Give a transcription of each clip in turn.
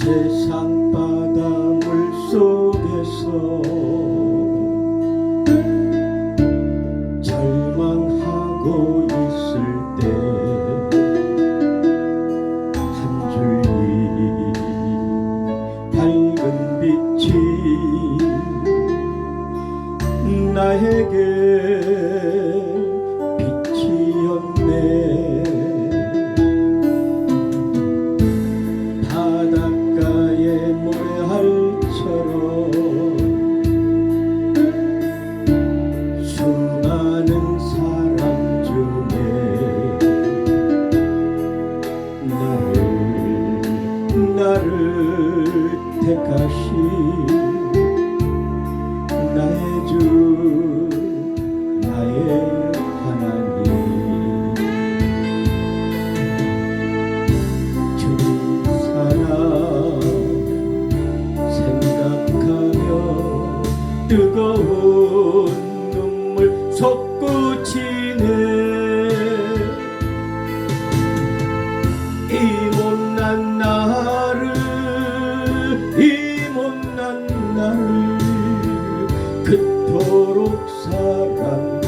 세상 바닷물 속에서 절망하고 있을 때 한 줄기 밝은 빛이 나에게 나를 택하신 나의 주 나의 하나님. 주님 사랑 생각하며 뜨거운 눈물 솟 나를 그토록 사랑하셨나요?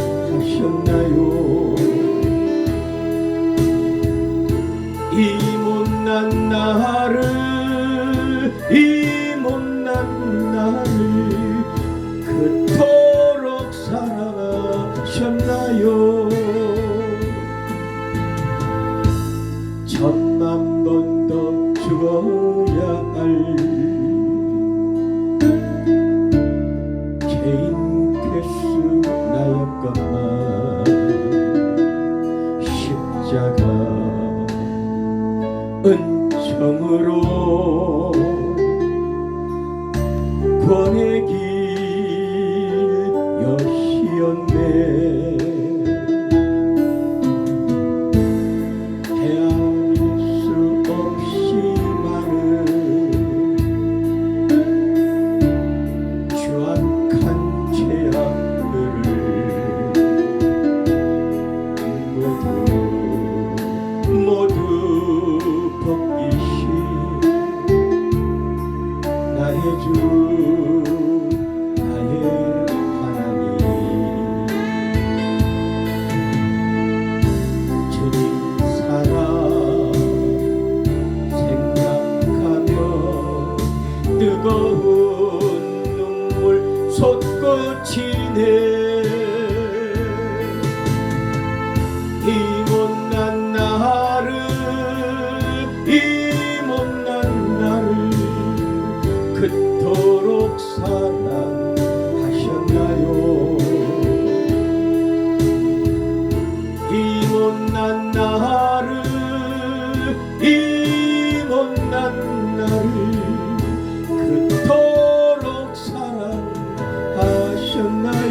이 못난 나를 이 못난 나를 그토록 사랑하셨나요? 천만 나였건만 십자가 은총으로 눈물 솟구치네 tonight.